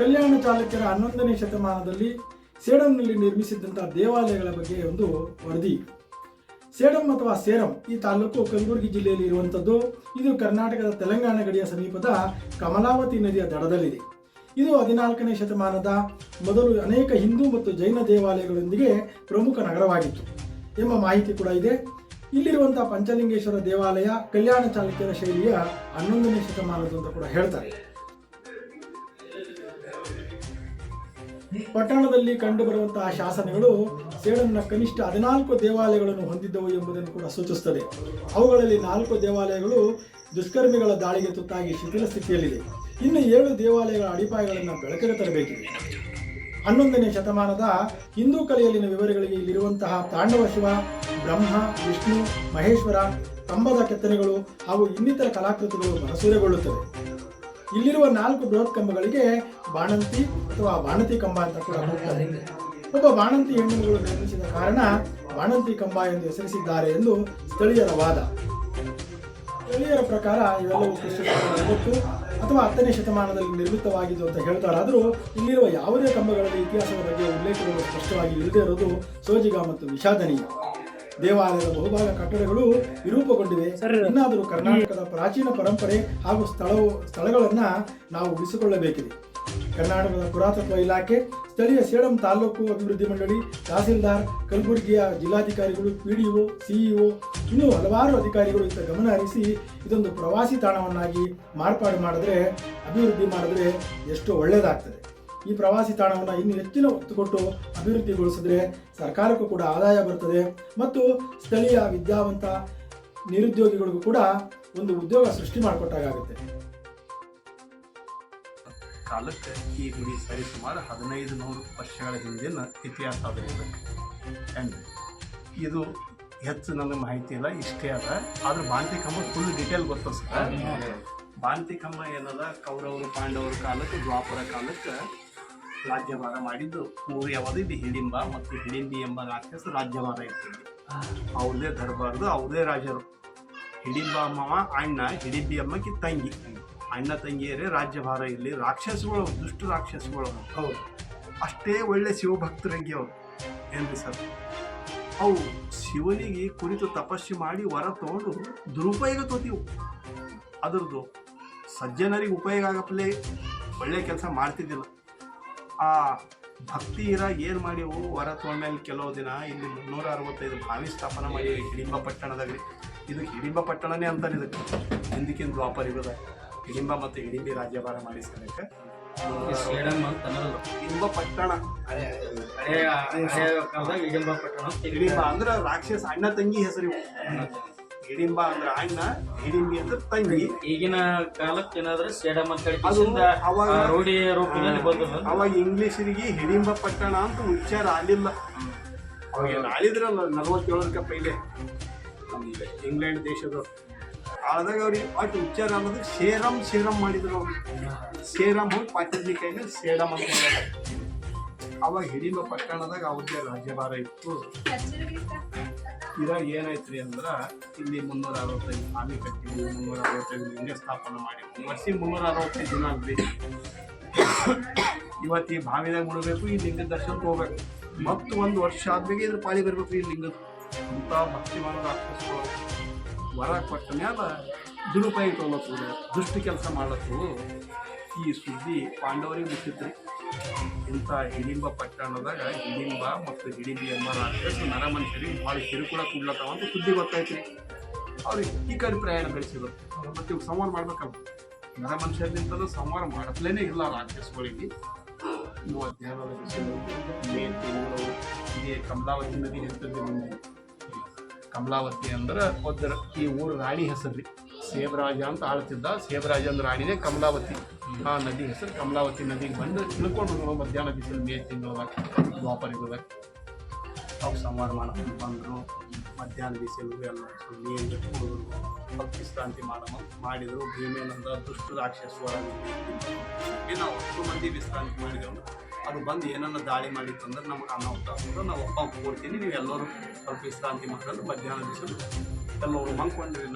ಕಲ್ಯಾಣ ಚಾಲುಕ್ಯರ ಹನ್ನೊಂದನೇ ಶತಮಾನದಲ್ಲಿ ಸೇಡಂನಲ್ಲಿ ನಿರ್ಮಿಸಿದ್ದಂತಹ ದೇವಾಲಯಗಳ ಬಗ್ಗೆ ಒಂದು ವರದಿ ಸೇಡಂ ಅಥವಾ ಸೇರಂ ಈ ತಾಲೂಕು ಕಲಬುರಗಿ ಜಿಲ್ಲೆಯಲ್ಲಿ ಇರುವಂಥದ್ದು ಇದು ಕರ್ನಾಟಕದ ತೆಲಂಗಾಣ ಗಡಿಯ ಸಮೀಪದ ಕಮಲಾವತಿ ನದಿಯ ದಡದಲ್ಲಿದೆ. ಇದು ಹದಿನಾಲ್ಕನೇ ಶತಮಾನದ ಮೊದಲು ಅನೇಕ ಹಿಂದೂ ಮತ್ತು ಜೈನ ದೇವಾಲಯಗಳೊಂದಿಗೆ ಪ್ರಮುಖ ನಗರವಾಗಿತ್ತು ಎಂಬ ಮಾಹಿತಿ ಕೂಡ ಇದೆ. ಇಲ್ಲಿರುವಂಥ ಪಂಚಲಿಂಗೇಶ್ವರ ದೇವಾಲಯ ಕಲ್ಯಾಣ ಚಾಲುಕ್ಯರ ಶೈಲಿಯ ಹನ್ನೊಂದನೇ ಶತಮಾನದ್ದು ಅಂತ ಕೂಡ ಹೇಳ್ತಾರೆ. ಪಟ್ಟಣದಲ್ಲಿ ಕಂಡುಬರುವಂತಹ ಶಾಸನಗಳು ಸೇಡನ್ನ ಕನಿಷ್ಠ ಹದಿನಾಲ್ಕು ದೇವಾಲಯಗಳನ್ನು ಹೊಂದಿದ್ದವು ಎಂಬುದನ್ನು ಕೂಡ ಸೂಚಿಸುತ್ತದೆ. ಅವುಗಳಲ್ಲಿ ನಾಲ್ಕು ದೇವಾಲಯಗಳು ದುಷ್ಕರ್ಮಿಗಳ ದಾಳಿಗೆ ತುತ್ತಾಗಿ ಶಿಥಿಲ ಸ್ಥಿತಿಯಲ್ಲಿದೆ. ಇನ್ನು ಏಳು ದೇವಾಲಯಗಳ ಅಡಿಪಾಯಗಳನ್ನು ಬೆಳಕಿಗೆ ತರಬೇಕಿದೆ. ಹನ್ನೊಂದನೇ ಶತಮಾನದ ಹಿಂದೂ ಕಲೆಯಲ್ಲಿನ ವಿವರಗಳಿಗೆ ಇಲ್ಲಿರುವಂತಹ ತಾಂಡವ ಶಿವ, ಬ್ರಹ್ಮ, ವಿಷ್ಣು, ಮಹೇಶ್ವರ, ಕಂಬದ ಕೆತ್ತನೆಗಳು ಹಾಗೂ ಇನ್ನಿತರ ಕಲಾಕೃತಿಗಳು ಮನಸೂರೆಗೊಳ್ಳುತ್ತವೆ. ಇಲ್ಲಿರುವ ನಾಲ್ಕು ಬೃಹತ್ ಕಂಬಗಳಿಗೆ ಬಾಣಂತಿ ಅಥವಾ ಬಾಣಂತಿ ಕಂಬ ಅಂತ ಕೂಡ ಹೋಗ್ತಾರೆ ಒಬ್ಬ ಬಾಣಂತಿ ಹೆಣ್ಣುಗಳು ನಿರ್ಮಿಸಿದ ಕಾರಣ ಬಾಣಂತಿ ಕಂಬ ಎಂದು ಹೆಸರಿಸಿದ್ದಾರೆ ಎಂದು ಸ್ಥಳೀಯರ ವಾದ. ಸ್ಥಳೀಯರ ಪ್ರಕಾರ ಇವೆಲ್ಲವೂ ಕೃಷಿ ಅಥವಾ ಹತ್ತನೇ ಶತಮಾನದಲ್ಲಿ ನಿರ್ಮಿತವಾಗಿದ್ದು ಅಂತ ಹೇಳ್ತಾರಾದರೂ ಇಲ್ಲಿರುವ ಯಾವುದೇ ಕಂಬಗಳಲ್ಲಿ ಇತಿಹಾಸದ ಬಗ್ಗೆ ಉಲ್ಲೇಖಗಳು ಸ್ಪಷ್ಟವಾಗಿ ಇಲ್ಲದೇ ಇರೋದು ಸೋಜಿಗ ಮತ್ತು ವಿಷಾದನೀಯ. ದೇವಾಲಯದ ಬಹುಭಾಗ ಕಟ್ಟಡಗಳು ವಿರೂಪಗೊಂಡಿವೆ. ಇನ್ನಾದರೂ ಕರ್ನಾಟಕದ ಪ್ರಾಚೀನ ಪರಂಪರೆ ಹಾಗೂ ಸ್ಥಳವು ಸ್ಥಳಗಳನ್ನು ನಾವು ಉಳಿಸಿಕೊಳ್ಳಬೇಕಿದೆ. ಕರ್ನಾಟಕದ ಪುರಾತತ್ವ ಇಲಾಖೆ ಸ್ಥಳೀಯ ಸೇಡಂ ತಾಲೂಕು ಅಭಿವೃದ್ಧಿ ಮಂಡಳಿ ತಹಸೀಲ್ದಾರ್ ಕಲಬುರಗಿಯ ಜಿಲ್ಲಾಧಿಕಾರಿಗಳು ಪಿಡಿಒ ಸಿಇಒ ಇನ್ನೂ ಹಲವಾರು ಅಧಿಕಾರಿಗಳು ಇತ್ತ ಗಮನ ಹರಿಸಿ ಇದೊಂದು ಪ್ರವಾಸಿ ತಾಣವನ್ನಾಗಿ ಮಾರ್ಪಾಡು ಮಾಡಿದ್ರೆ ಅಭಿವೃದ್ಧಿ ಮಾಡಿದ್ರೆ ಎಷ್ಟು ಒಳ್ಳೆಯದಾಗ್ತದೆ ಈ ಪ್ರವಾಸಿ ತಾಣವನ್ನು ಇನ್ನೂ ಹೆಚ್ಚಿನ ಒತ್ತು ಕೊಟ್ಟು ಅಭಿವೃದ್ಧಿಗೊಳಿಸಿದ್ರೆ ಸರ್ಕಾರಕ್ಕೂ ಕೂಡ ಆದಾಯ ಬರ್ತದೆ. ಮತ್ತು ಸ್ಥಳೀಯ ವಿದ್ಯಾವಂತ ನಿರುದ್ಯೋಗಿಗಳಿಗೂ ಕೂಡ ಒಂದು ಉದ್ಯೋಗ ಸೃಷ್ಟಿ ಮಾಡಿಕೊಟ್ಟಾಗುತ್ತೆ ಕಾಲಕ್ಕೆ ಈ ಗುಡಿ ಸರಿ ಸುಮಾರು ಹದಿನೈದು ನೂರು ವರ್ಷಗಳ ಹಿಂದಿನ ಇತಿಹಾಸ ಅದ ಇದಕ್ಕೆ ಇದು ಹೆಚ್ಚು ನನಗೆ ಮಾಹಿತಿ ಇಲ್ಲ ಇಷ್ಟೇ ಅದ. ಆದ್ರೆ ಬಾಂತಿ ಕಂಬ ಫುಲ್ ಡೀಟೇಲ್ ಗೊತ್ತ ಸರ್. ಬಾಂತಿ ಕಂಬ ಏನದ? ಕೌರವರು ಪಾಂಡವರ ಕಾಲಕ್ಕೆ ದ್ವಾಪರ ಕಾಲಕ್ಕೆ ರಾಜ್ಯಭಾರ ಮಾಡಿದ್ದು ಇದು ಹಿಡಿಂಬ ಮತ್ತು ಹಿಡಿಂಬಿ ಎಂಬ ರಾಕ್ಷಸ ರಾಜ್ಯಭಾರ ಇತ್ತು ಅವ್ರದೇ ದರ್ಬಾರ್ದು, ಅವ್ರದೇ ರಾಜರು. ಹಿಡಿಂಬ ಅಮ್ಮವ, ಅಣ್ಣ, ಹಿಡಿಂಬಿ ಅಮ್ಮಕ್ಕೆ ತಂಗಿ. ಅಣ್ಣ ತಂಗಿಯರೇ ರಾಜ್ಯಭಾರ ಇರಲಿ. ರಾಕ್ಷಸಗಳು, ದುಷ್ಟು ರಾಕ್ಷಸಗಳು. ಹೌದು. ಅಷ್ಟೇ ಒಳ್ಳೆ ಶಿವಭಕ್ತರಂಗೆ ಅವರು. ಏನ್ರಿ ಸರ್? ಅವು ಶಿವನಿಗೆ ಕುರಿತು ತಪಸ್ಸು ಮಾಡಿ ವರ ತಗೊಂಡು ದುರುಪಯೋಗ ತೋತಿವು ಅದರದು ಸಜ್ಜನರಿಗೆ ಉಪಯೋಗ ಆಗಪ್ಲೆ. ಒಳ್ಳೆ ಕೆಲಸ ಮಾಡ್ತಿದ್ದಿಲ್ಲ. ಆ ಭಕ್ತಿ ಇರ ಏನು ಮಾಡಿವು ವರ ತೊಗೊಂಡ್ಮೇಲೆ ಕೆಲವು ದಿನ ಇಲ್ಲಿ ಮುನ್ನೂರ ಅರವತ್ತೈದು ಭಾವಿ ಸ್ಥಾಪನೆ ಮಾಡಿ ಹಿಡಿಂಬ ಪಟ್ಟಣದಾಗ ಇದು ಹಿಡಿಂಬ ಪಟ್ಟಣನೇ ಅಂತಾರೆ ಇದಕ್ಕೆ. ಹಿಂದಿಕ್ಕಿಂದ ದ್ವಾಪರ ಯುಗದ ಹಿಡಿಂಬ ಮತ್ತು ಹಿಡಿಂಬಿ ರಾಜ್ಯಭಾರ ಮಾಡಿ ಸಲಕ್ಕೆ ಸೇಡಂ ಅಂತ ಅನ್ನೋದು ಹಿಡಿಂಬ ಪಟ್ಟಣ. ಹಿಡಿಂಬ ಅಂದ್ರೆ ರಾಕ್ಷಸ ಅಣ್ಣ ತಂಗಿ ಹೆಸರು ಹಿಡಿಂಬ ಅಂದ್ರೆ ಅಣ್ಣ ಹಿಡಿಂಬಿ ಅಂದ್ರೆ ತಂಗಿ. ಈಗಿನ ಕಾಲಕ್ಕೆ ಏನಾದ್ರೆ ಸೇಡಮ್ ಅಂತ ಅದು ಅವಾಗ- ರೂಢಿ ರೂಪದಲ್ಲಿ ಬಂದದ ಅವಾಗ ಇಂಗ್ಲಿಷರಿಗೆ ಹಿಡಿಂಬ ಪಟ್ಟಣ ಅಂತ ಉಚ್ಚಾರ ಆಲಿಲ್ಲ ಅವಾಗ ಆಳಿದ್ರಲ್ಲ ನಲವತ್ತೇಳರಕ್ಕೆ ಪೈಲೆ ಇಂಗ್ಲೆಂಡ್ ದೇಶದವ್ರು ಆದಾಗ ಅವ್ರಿಗೆ ಅಷ್ಟು ಉಚ್ಚಾರ ಅನ್ನೋದು ಶೇರಂ ಶೇರಂ ಮಾಡಿದ್ರು ಅವ್ರು. ಸೇರಂ ಹೋಗಿ ಕೈಲಿ ಸೇಡಂ ಅಂತ. ಅವಾಗ ಹಿಡಿಂಬ ಪಟ್ಟಣದಾಗ ಅವ್ರದ್ದೇ ರಾಜ್ಯಭಾರ ಇತ್ತು. ಇದಾಗ ಏನಾಯ್ತು ರೀ ಅಂದ್ರೆ ಇಲ್ಲಿ ಮುನ್ನೂರ ಅರವತ್ತೈದು ಸ್ವಾಮಿ ಕಟ್ಟಿದ್ವಿ, ಮುನ್ನೂರ ಅರವತ್ತೈದು ಲಿಂಗ ಸ್ಥಾಪನೆ ಮಾಡಿ ವರ್ಷ ಮುನ್ನೂರ ಅರವತ್ತೈದು ದಿನ ಆಗ್ಲಿ. ಇವತ್ತು ಈ ಬಾವಿದಾಗ ಮುಡಬೇಕು ಈ ಲಿಂಗದ ದರ್ಶನ ಹೋಗ್ಬೇಕು. ಮತ್ತು ಒಂದು ವರ್ಷ ಆದ್ಮೇಲೆ ಇದ್ರ ಪಾಳಿ ಬರ್ಬೇಕು ಈ ಲಿಂಗದ. ಅಂತ ಭಕ್ತಿಮಾನ ರಾಕ್ಷಸಗಳು ವರ ಕೊಟ್ಟ ಮ್ಯಾಲ ದುರುಪಯೋಗ ತೊಗೊಳತ್ತು ದುಷ್ಟ ಕೆಲಸ ಮಾಡತ್ತು ಈ ಸುದ್ದಿ ಪಾಂಡವರಿಗೆ ಮುಟ್ಟಿತ್ರಿ. ಇಂಥ ಹಿಡಿಂಬ ಪಟ್ಟಣದಾಗ ಹಿಡಿಂಬ ಮತ್ತು ಹಿಡಿಂಬಿ ಎಂಬ ರಾಕ್ಷಸ ನರ ಮನುಷ್ಯರಿಗೆ ಭಾಳ ಕಿರುಕುಳ ಕೂಡ್ಲತ್ತಾವ ಅಂತ ಸುದ್ದಿ ಗೊತ್ತಾಯ್ತ್ರಿ. ಅವ್ರಿಗೆ ಈ ಪ್ರಯಾಣ ಬೆಳೆಸಿದ್ರು. ಮತ್ತೆ ಇವ್ರು ಸಂವಾರ ಮಾಡ್ಬೇಕಲ್ಲ. ನರ ಮನುಷ್ಯರಿಂದಲೂ ಸಂವಾರ ಮಾಡಪ್ಲೇನೇ ಇಲ್ಲ ರಾಕ್ಷಸಗಳಿಗೆ. ಇವು ಅಧ್ಯಯನದ ಇದೇ ಕಮಲಾವತಿ ನದಿ ಹೇಳ್ತಿದ್ದೀವಿ ಕಮಲಾವತಿ ಅಂದ್ರೆ ಒದ್ದರ ಈ ಊರು ರಾಣಿ ಹೆಸರು ರೀ. ಸೇಬರಾಜ ಅಂತ ಆಳ್ತಿದ್ದ. ಸೇಬರಾಜ ಅಂದ್ರೆ ರಾಣಿನೇ ಕಮಲಾವತಿ. ಆ ನದಿ ಹೆಸರು ಕಮಲಾವತಿ ನದಿಗೆ ಬಂದು ತಿಳ್ಕೊಂಡು ಮಧ್ಯಾಹ್ನ ಬಿಸಿಲು ಮೇ ತಿಂಗಳದಾಗ ದ್ವಾಪರ ಯುಗದಾಗ ಅವ್ರು ಸಂವಾರ ಮಾಡ್ಕೊಂಡು ಬಂದರು, ಮಧ್ಯಾಹ್ನ ಬಿಸಿಲು ಎಲ್ಲ ನೀರು ಸ್ವಲ್ಪ ವಿಶ್ರಾಂತಿ ಮಾಡೋಣ ಮಾಡಿದರು, ಭೀಮೇನಂದ ದುಷ್ಟ ರಾಕ್ಷಸ ಒಳಗೆ ಹತ್ತು ಮಂದಿ ವಿಶ್ರಾಂತಿ ಮಾಡಿದೆವು. ಅದು ಬಂದು ಏನನ್ನ ದಾಳಿ ಮಾಡಿತ್ತು ಅಂದ್ರೆ ನಮ್ಗೆ ಅನಾಹುತ ಆಗ್ತದೆ. ನಾವು ಒಪ್ಪ ಕೊಡ್ತೀನಿ ನೀವು ಎಲ್ಲರೂ ಸ್ವಲ್ಪ ವಿಶ್ರಾಂತಿ ಮಾಡ್ಕೊಂಡು ಮಧ್ಯಾಹ್ನ ಬಿಸಿಲು ಎಲ್ಲರೂ ಮಂದ್ಕೊಂಡ್ರಿ